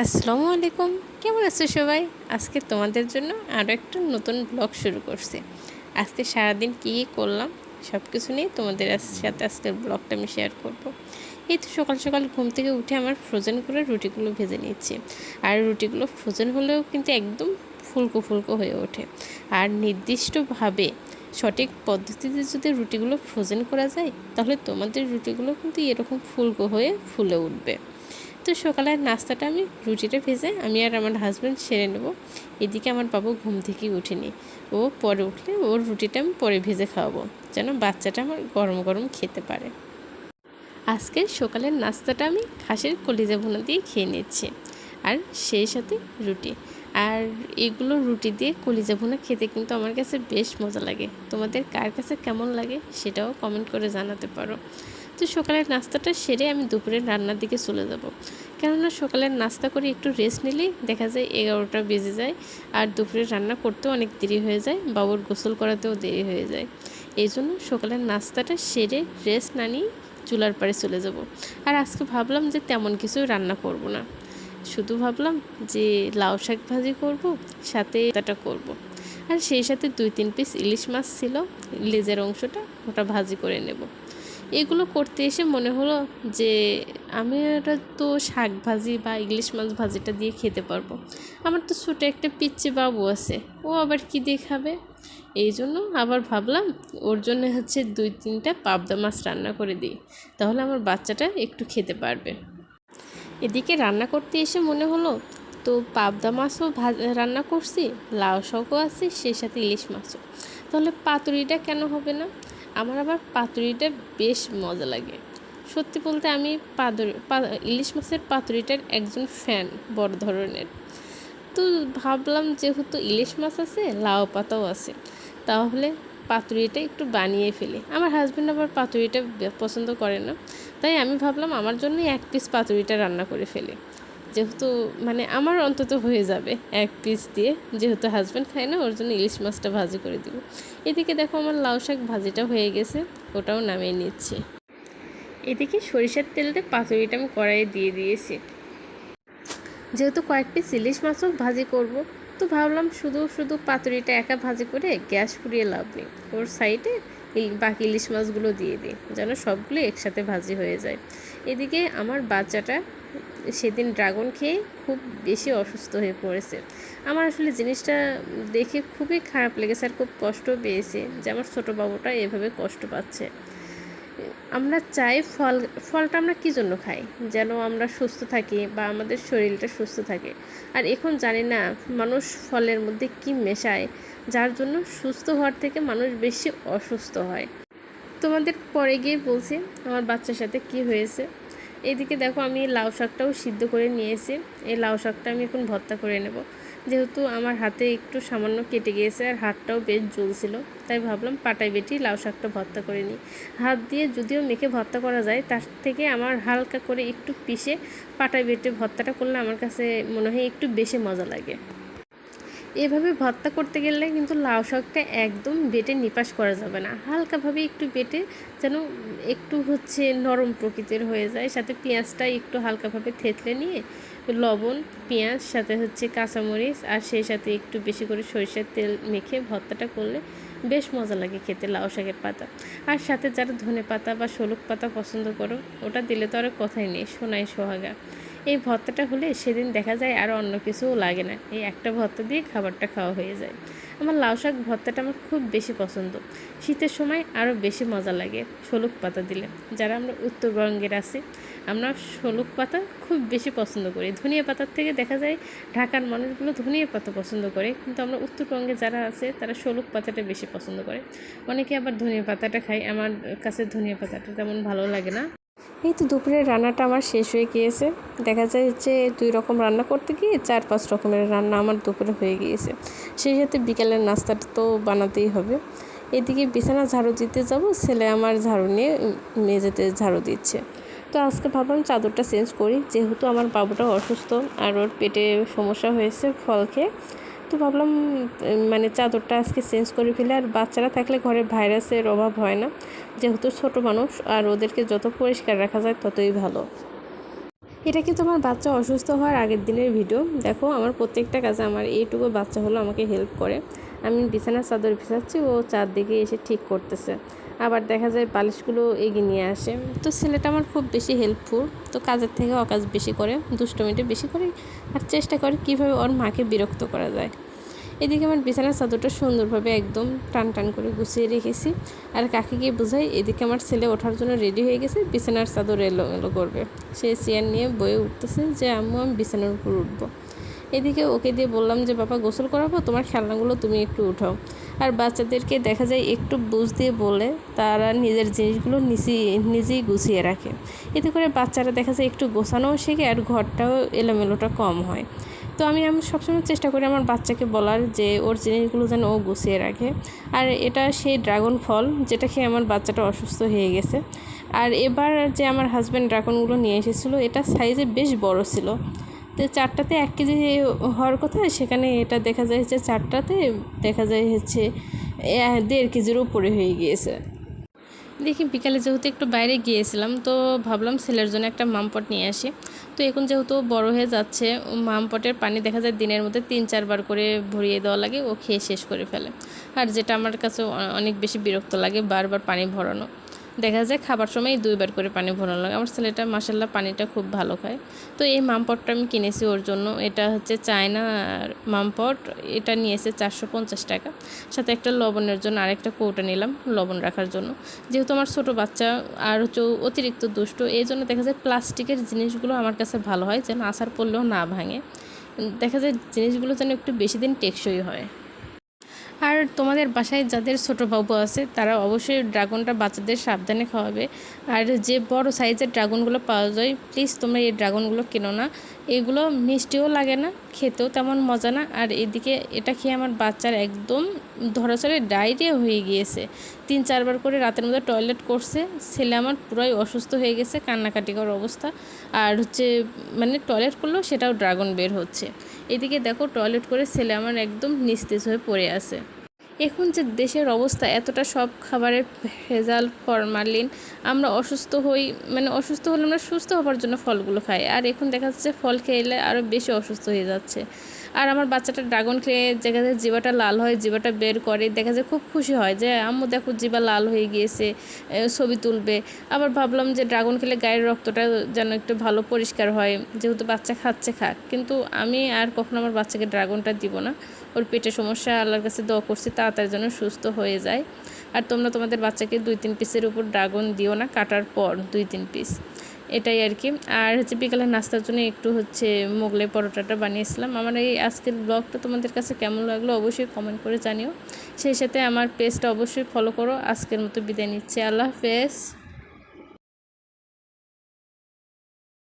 আসসালামু আলাইকুম। কেমন আছো সবাই? আজকে তোমাদের জন্য আরও একটা নতুন ব্লগ শুরু করছি। আজকে সারাদিন কী করলাম সব কিছু নিয়ে তোমাদের সাথে আজকের ব্লগটা আমি শেয়ার করব। এই তো সকাল সকাল ঘুম থেকে উঠে আমার ফ্রোজেন করে রুটিগুলো ভেজে নিচ্ছি। আর রুটিগুলো ফ্রোজেন হলেও কিন্তু একদম ফুলকো ফুলকো হয়ে ওঠে। আর নির্দিষ্টভাবে সঠিক পদ্ধতিতে যদি রুটিগুলো ফ্রোজেন করা যায়, তাহলে তোমাদের রুটিগুলো কিন্তু এরকম ফুলকো হয়ে ফুলে উঠবে। তো সকালের নাস্তাটা আমি রুটিটা ভেজে আমি আর আমার হাজব্যান্ড সেরে নেব। এদিকে আমার বাবু ঘুম থেকেই উঠেনি। ও পরে উঠলে ওর রুটিটা আমি পরে ভেজে খাওয়াবো, যেন বাচ্চাটা আমার গরম গরম খেতে পারে। আজকে সকালের নাস্তাটা আমি খাসের কলিজা ভুনা দিয়ে খেয়ে নিচ্ছি, আর সেই সাথে রুটি। আর এগুলো রুটি দিয়ে কলিজা ভুনা খেতে কিন্তু আমার কাছে বেশ মজা লাগে। তোমাদের কার কাছে কেমন লাগে সেটাও কমেন্ট করে জানাতে পারো। তো সকালের নাস্তাটা সেরে আমি দুপুরের রান্নার দিকে চলে যাব। কেননা সকালের নাস্তা করে একটু রেস্ট নিলেই দেখা যায় এগারোটা বেজে যায় আর দুপুরে রান্না করতেও অনেক দেরি হয়ে যায়, বাবুর গোসল করাতেও দেরি হয়ে যায়। এই জন্য সকালের নাস্তাটা সেরে রেস্ট না নিয়ে চুলার পাড়ে চলে যাব। আর আজকে ভাবলাম যে তেমন কিছু রান্না করব না। শুধু ভাবলাম যে লাউ শাক ভাজি করব, সাথে তাটা করব। আর সেই সাথে দুই তিন পিস ইলিশ মাছ ছিল লেজের অংশটা ওটা ভাজি করে নেব। এগুলো করতে এসে মনে হলো যে আমি এটা তো শাক ভাজি বা ইলিশ মাছ ভাজিটা দিয়ে খেতে পারব। আমার তো ছোটো একটা পিচ্ছি বাবু আছে, ও আবার কি দিয়ে খাবে? এই জন্য আবার ভাবলাম ওর জন্য হচ্ছে দুই তিনটা পাবদা মাছ রান্না করে দিই, তাহলে আমার বাচ্চাটা একটু খেতে পারবে। এদিকে রান্না করতে এসে মনে হলো, তো পাবদা মাছও রান্না করছি, লাউ শাকও আছে, সেই সাথে ইলিশ মাছও। তাহলে পাতুরিটা কেন হবে না? আমার আবার পাতুরিটা বেশ মজা লাগে। সত্যি বলতে আমি পাতুরি ইলিশ মাছের পাতুরিটার একজন ফ্যান বড় ধরনের। তো ভাবলাম যেহেতু ইলিশ মাছ আছে, লাউ পাতাও আছে, তাহলে পাতুরিটা একটু বানিয়ে ফেলি। আমার হাজব্যান্ড আবার পাতুরিটা পছন্দ করে না, তাই আমি ভাবলাম আমার জন্যই এক পিস পাতুরিটা রান্না করে ফেলি। যেহেতু মানে আমার অন্তত হয়ে যাবে এক পিস দিয়ে, যেহেতু হাজব্যান্ড খায় না, ওর জন্য ইলিশ মাছটা ভাজি করে দিব। এদিকে দেখো আমার লাউ শাক ভাজিটা হয়ে গেছে, ওটাও নামিয়ে নিচ্ছি। এদিকে সরিষার তেলটা পাতুরিটা আমি কড়াইয়ে দিয়ে দিয়েছি। যেহেতু কয়েক পিস ইলিশ মাছও ভাজি করব, তো ভাবলাম শুধু শুধু পাতুরিটা একা ভাজি করে গ্যাস পুড়িয়ে লাভ নেই। ওর সাইডে বাকি ইলিশ মাছগুলো দিয়ে দিই, যেন সবগুলো একসাথে ভাজি হয়ে যায়। এদিকে আমার বাচ্চাটা সেদিন ড্রাগন খেয়ে খুব বেশি অসুস্থ হয়ে পড়েছে। আমার আসলে জিনিসটা দেখে খুবই খারাপ লেগেছে আর খুব কষ্ট পেয়েছে যে আমার ছোটো বাবুটা এভাবে কষ্ট পাচ্ছে। আমরা চাই ফল, ফলটা আমরা কী জন্য খাই? যেন আমরা সুস্থ থাকি বা আমাদের শরীরটা সুস্থ থাকে। আর এখন জানি না মানুষ ফলের মধ্যে কি মেশায়, যার জন্য সুস্থ হওয়ার থেকে মানুষ বেশি অসুস্থ হয়। তোমাদের পরে গিয়ে বলছি আমার বাচ্চার সাথে কি হয়েছে। এদিকে দেখো আমি লাউ শাকটাও সিদ্ধ করে নিয়েছি। এই লাউ শাকটা আমি এখন ভর্তা করে নেব। যেহেতু আমার হাতে একটু সামান্য কেটে গিয়েছে আর হাতটাও বেশ জ্বলছিল, তাই ভাবলাম পাটাই বেটি লাউ শাকটা ভর্তা করে নিই। হাত দিয়ে যদিও মেখে ভর্তা করা যায়, তার থেকে আমার হালকা করে একটু পিষে পাটাই বেটে ভর্তাটা করলে আমার কাছে মনে হয় একটু বেশি মজা লাগে। এভাবে ভর্তা করতে গেলে কিন্তু লাউ শাকটা একদম বেটে নিপাস করা যাবে না। হালকাভাবে একটু বেটে যেন একটু হচ্ছে নরম প্রকৃতির হয়ে যায়। সাথে পেঁয়াজটা একটু হালকাভাবে থেতলে নিয়ে লবণ, পেঁয়াজ, সাথে হচ্ছে কাঁচামরিচ আর সেই সাথে একটু বেশি করে সরিষার তেল মেখে ভর্তাটা করলে বেশ মজা লাগে খেতে লাউ শাকের পাতা। আর সাথে যারা ধনে পাতা বা শলুক পাতা পছন্দ করো, ওটা দিলে তো আর কথাই নেই, সোনাই সোহাগা। এই ভর্তাটা হলে সেদিন দেখা যায় আর অন্য কিছুও লাগে না। এই একটা ভর্তা দিয়ে খাবারটা খাওয়া হয়ে যায়। আমার লাউ শাক ভর্তাটা আমার খুব বেশি পছন্দ। শীতের সময় আরও বেশি মজা লাগে শলুক পাতা দিলে। যারা আমরা উত্তরবঙ্গের আছি, আমরা শলুক পাতা খুব বেশি পছন্দ করি। ধনিয়া পাতার থেকে দেখা যায় ঢাকার মানুষগুলো ধনিয়া পাতা পছন্দ করে। কিন্তু আমরা উত্তরবঙ্গে যারা আছে, তারা শলুক পাতাটা বেশি পছন্দ করে। অনেকে আবার ধনিয়া পাতাটা খায়। আমার কাছে ধনিয়া পাতাটা তেমন ভালো লাগে না। এই তো দুপুরের রান্নাটা আমার শেষ হয়ে গিয়েছে। দেখা যায় যে দুই রকম রান্না করতে গিয়ে চার পাঁচ রকমের রান্না আমার দুপুরে হয়ে গিয়েছে। সেই সাথে বিকেলের নাস্তাটা তো বানাতেই হবে। এদিকে বিছানা ঝাড়ু দিতে যাব, ছেলে আমার ঝাড়ু নিয়ে মেঝেতে ঝাড়ু দিচ্ছে। তো আজকে ভাবলাম চাদরটা চেঞ্জ করি, যেহেতু আমার বাবুটা অসুস্থ আর ওর পেটে সমস্যা হয়েছে ফল খেয়ে। তো ভাবলাম মানে চাদরটা আজকে চেঞ্জ করে ফেলে। আর বাচ্চারা থাকলে ঘরে ভাইরাসের অভাব হয় না। যেহেতু ছোট মানুষ, আর ওদেরকে যত পরিষ্কার রাখা যায়, ততই ভালো। এটা কিন্তু আমার বাচ্চা অসুস্থ হওয়ার আগের দিনের ভিডিও। দেখো, আমার প্রত্যেকটা কাজে আমার এইটুকু বাচ্চা হলো আমাকে হেল্প করে। আমি বিছানার চাদর ভিজাচ্ছি, ও চারদিকে এসে ঠিক করতেছে। আবার দেখা যায় বালিশগুলো এগিয়ে নিয়ে আসে। তো ছেলেটা আমার খুব বেশি হেল্পফুল তো কাজের থেকে অকাজ বেশি করে, দুষ্টমিটা বেশি করে আর চেষ্টা করে কীভাবে ওর মাকে বিরক্ত করা যায়। এদিকে আমার বিছানার চাদরটা সুন্দরভাবে একদম টান টান করে গুছিয়ে রেখেছি, আর কাকে গিয়ে বোঝাই, এদিকে আমার ছেলে ওঠার জন্য রেডি হয়ে গেছে, বিছানার চাদর এলো এলো করবে। সে চেয়ার নিয়ে বয়ে উঠতেছে যে, আম্মু, আমি বিছানার উপর উঠবো। এদিকে ওকে দিয়ে বললাম যে, বাবা, গোসল করাবো? তোমার খেলনাগুলো তুমি একটু উঠাও। আর বাচ্চাদেরকে দেখা যায় একটু বুঝ দিয়ে বলে, তারা নিজের জিনিসগুলো নিজেই নিজেই গুছিয়ে রাখে। এতে করে বাচ্চারা দেখা যায় একটু গোছানোও শেখে আর ঘরটাও এলোমেলোটা কম হয়। তো আমি আমি সবসময় চেষ্টা করি আমার বাচ্চাকে বলার যে, ওর জিনিসগুলো যেন ও গুছিয়ে রাখে। আর এটা সেই ড্রাগন ফল, যেটা খেয়ে আমার বাচ্চাটা অসুস্থ হয়ে গেছে। আর এবার যে আমার হাজব্যান্ড ড্রাগনগুলো নিয়ে এসেছিল, এটা সাইজে বেশ বড় ছিল। তো চারটাতে এক কেজি হওয়ার কথা, সেখানে এটা দেখা যায় যে চারটাতে দেখা যায় হচ্ছে দেড় কেজির উপরে হয়ে গিয়েছে। দেখি বিকালে যেহেতু একটু বাইরে গিয়েছিলাম, তো ভাবলাম ছেলের জন্য একটা মামপট নিয়ে আসি। তো এখন যেহেতু বড় হয়ে যাচ্ছে মামপটের পানি দেখা যায় দিনের মধ্যে তিন, চারবার করে ভরিয়ে দেওয়া লাগে, ও খেয়ে শেষ করে ফেলে। আর যেটা আমার কাছে অনেক বেশি বিরক্ত লাগে, বারবার পানি ভরানো। দেখা যায় খাবার সময় দুইবার করে পানি ভরানো লাগে। আমার ছেলেটা মাসাল্লাহ পানিটা খুব ভালো খায়। তো এই মামপটটা আমি কিনেছি ওর জন্য। এটা হচ্ছে চায়না মামপট। এটা নিয়েছে চারশো পঞ্চাশ টাকা। সাথে একটা লবণের জন্য আরেকটা কৌটা নিলাম লবণ রাখার জন্য। যেহেতু আমার ছোট বাচ্চা আর হচ্ছে অতিরিক্ত দুষ্ট, এই জন্য দেখা যায় প্লাস্টিকের জিনিসগুলো আমার কাছে ভালো হয়, যেন আসার পড়লেও না ভাঙে। দেখা যায় জিনিসগুলো যেন একটু বেশি দিন টেকসই হয়। আর তোমাদের বাসায় যাদের ছোটো বাবু আছে, তারা অবশ্যই ড্রাগনটা বাচ্চাদের সাবধানে খাওয়াবে। আর যে বড় সাইজের ড্রাগনগুলো পাওয়া যায় প্লিজ তোমরা এই ড্রাগনগুলো কেনো না। এগুলো মিষ্টিও লাগে না, খেতেও তেমন মজা না। আর এদিকে এটা খেয়ে আমার বাচ্চার একদম ধরাচলে ডায়রিয়া হয়ে গিয়েছে। তিন চারবার করে রাতের মধ্যে টয়লেট করছে, ছেলে আমার পুরাই অসুস্থ হয়ে গেছে, কান্নাকাটি করার অবস্থা। আর হচ্ছে মানে টয়লেট করলেও সেটাও ড্রাগন বের হচ্ছে। এদিকে দেখো, টয়লেট করে ছেলে আমার একদম নিস্তেজ হয়ে পড়ে আছে। এখন যে দেশের অবস্থা, এতটা সব খাবারে ভেজাল, ফরমালিন, আমরা অসুস্থ হই মানে অসুস্থ হলে আমরা সুস্থ হওয়ার জন্য ফলগুলো খাই। আর এখন দেখা যাচ্ছে ফল খেলে আরও বেশি অসুস্থ হয়ে যাচ্ছে। আর আমার বাচ্চাটা ড্রাগন খেয়ে দেখা যায় জিবাটা লাল হয় জিবাটা বের করে, দেখা যায় খুব খুশি হয় যে, আম্মু, দেখো জিবা লাল হয়ে গিয়েছে ছবি তুলবে। আবার ভাবলাম যে ড্রাগন খেলে গায়ের রক্তটা যেন একটু ভালো পরিষ্কার হয়, যেহেতু বাচ্চা খাচ্ছে, খাক। কিন্তু আমি আর কখনো আমার বাচ্চাকে ড্রাগনটা দিব না। ওর পেটে সমস্যা, আল্লাহর কাছে দোয়া করছি, তাড়াতাড়ি যেন সুস্থ হয়ে যায়। আর তোমরা তোমাদের বাচ্চাকে দুই, তিন পিসের উপর ড্রাগন দিও না, কাটার পর দুই, তিন পিস। এটাই আর কি। আর হচ্ছে বিকালের নাস্তার জন্য একটু হচ্ছে মোগলাই পরোটাটা বানিয়েছিলাম। আমার এই আজকের ব্লগটা তোমাদের কাছে কেমন লাগল অবশ্যই কমেন্ট করে জানিও। সেই সাথে আমার পেজটা অবশ্যই ফলো করো। আজকের মতো বিদায় নিচ্ছে। আল্লাহ হাফেজ।